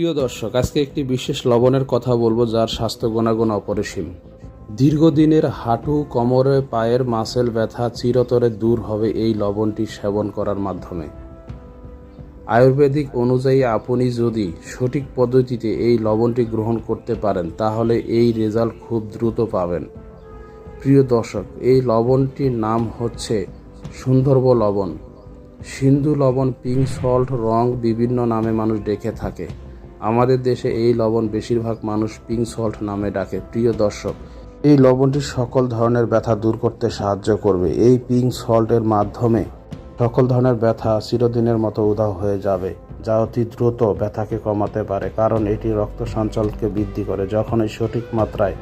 প্রিয় দর্শক, আজকে একটি বিশেষ লবণের কথা বলব যার স্বাস্থ্য গুণাগুণ অপরিসীম। দীর্ঘদিনের হাঁটু, কোমরে, পায়ের মাসেল ব্যথা চিরতরে দূর হবে এই লবণটি সেবন করার মাধ্যমে। আয়ুর্বেদিক অনুযায়ী আপনি যদি সঠিক পদ্ধতিতে এই লবণটি গ্রহণ করতে পারেন, তাহলে এই রেজাল্ট খুব দ্রুত পাবেন। প্রিয় দর্শক, এই লবণটির নাম হচ্ছে সুন্দরব লবণ। সিন্ধু লবণ, পিঙ্ক সল্ট, রং বিভিন্ন নামে মানুষ ডেকে থাকে। আমাদের দেশে এই লবণ বেশিরভাগ মানুষ পিঙ্ক সল্ট নামে ডাকে প্রিয় দর্শক, এই লবণটি সকল ধরনের ব্যথা দূর করতে সাহায্য করবে এই পিঙ্ক সল্টের মাধ্যমে সকল ধরনের ব্যথা চিরদিনের মতো উধাও হয়ে যাবে, যা অতি দ্রুত ব্যথাকে কমাতে পারে, কারণ এটি রক্ত সঞ্চালনকে বৃদ্ধি করে যখন এই সঠিক মাত্রায়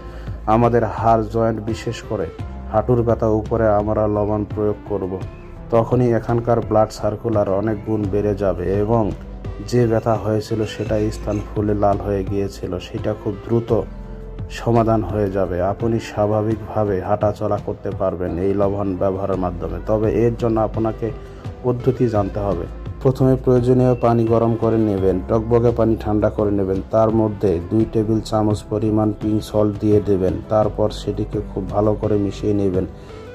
আমাদের হাড় জয়েন্ট বিশেষ করে হাঁটুর ব্যথা উপরে আমরা লবণ প্রয়োগ করব। তখনই এখানকার ব্লাড সার্কুলার অনেক গুণ বেড়ে যাবে এবং যে ব্যথা হয়েছিল সেটা স্থান ফুলে লাল হয়ে গিয়েছিল, সেটা খুব দ্রুত সমাধান হয়ে যাবে। আপনি স্বাভাবিকভাবে হাঁটাচলা করতে পারবেন এই লবণ ব্যবহারের মাধ্যমে। তবে এর জন্য আপনাকে পদ্ধতি জানতে হবে। প্রথমে প্রয়োজনীয় পানি গরম করে নেবেন, টকবগে পানি ঠান্ডা করে নেবেন, তার মধ্যে দুই টেবিল চামচ পরিমাণ পিঙ্ক সল্ট দিয়ে দেবেন, তারপর সেটিকে খুব ভালো করে মিশিয়ে নেবেন।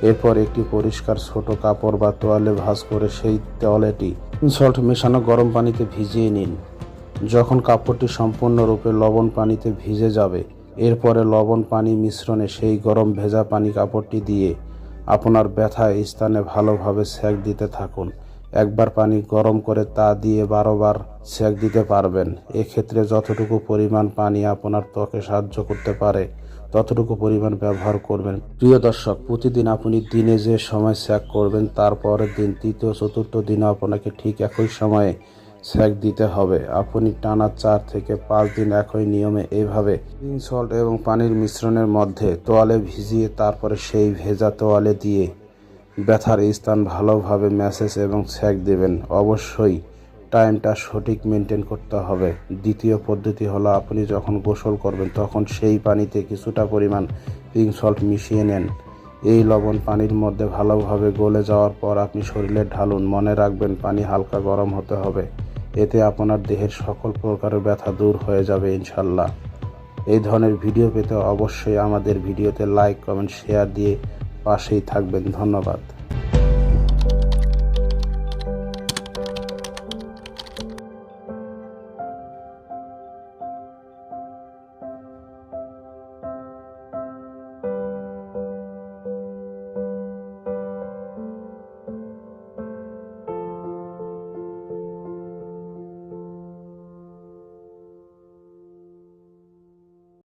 এরপর একটি পরিষ্কার ছোট কাপড় বা তোয়ালে ভাঁজ করে সেই তোয়ালেটি সল্ট মেশানো গরম পানিতে ভিজিয়ে নিন। যখন কাপড়টি সম্পূর্ণরূপে লবণ পানিতে ভিজে যাবে, এরপরে লবণ পানি মিশ্রণে সেই গরম ভেজা পানি কাপড়টি দিয়ে আপনার ব্যথা স্থানে ভালোভাবে সেঁক দিতে থাকুন। একবার পানি গরম করে তা দিয়ে বারোবার সেঁক দিতে পারবেন। এক্ষেত্রে যতটুকু পরিমাণ পানি আপনার ত্বকে সাহায্য করতে পারে ততটুকু পরিমাণ ব্যবহার করবেন। প্রিয় দর্শক, প্রতিদিন আপনি দিনে যে সময় সেক করবেন তারপরের দিন, তৃতীয়, চতুর্থ দিনে আপনাকে ঠিক একই সময়ে সেক দিতে হবে। আপনি টানা চার থেকে পাঁচ দিন একই নিয়মে এইভাবে পিঙ্ক সল্ট এবং পানির মিশ্রণের মধ্যে তোয়ালে ভিজিয়ে, তারপরে সেই ভেজা তোয়ালে দিয়ে ব্যথার স্থান ভালোভাবে ম্যাসেজ এবং সেক দেবেন। অবশ্যই টাইমটা সঠিক মেনটেন করতে হবে। দ্বিতীয় পদ্ধতি হলো আপনি যখন গোসল করবেন, তখন সেই পানিতে কিছুটা পরিমাণ পিঙ্ক সল্ট মিশিয়ে নেন। এই লবণ পানির মধ্যে ভালোভাবে গলে যাওয়ার পর আপনি শরীরে ঢালুন। মনে রাখবেন পানি হালকা গরম হতে হবে। এতে আপনার দেহের সকল প্রকারের ব্যথা দূর হয়ে যাবে ইনশাল্লাহ এই ধরনের ভিডিও পেতে অবশ্যই আমাদের ভিডিওতে লাইক কমেন্ট শেয়ার দিয়ে পাশেই থাকবেন। ধন্যবাদ।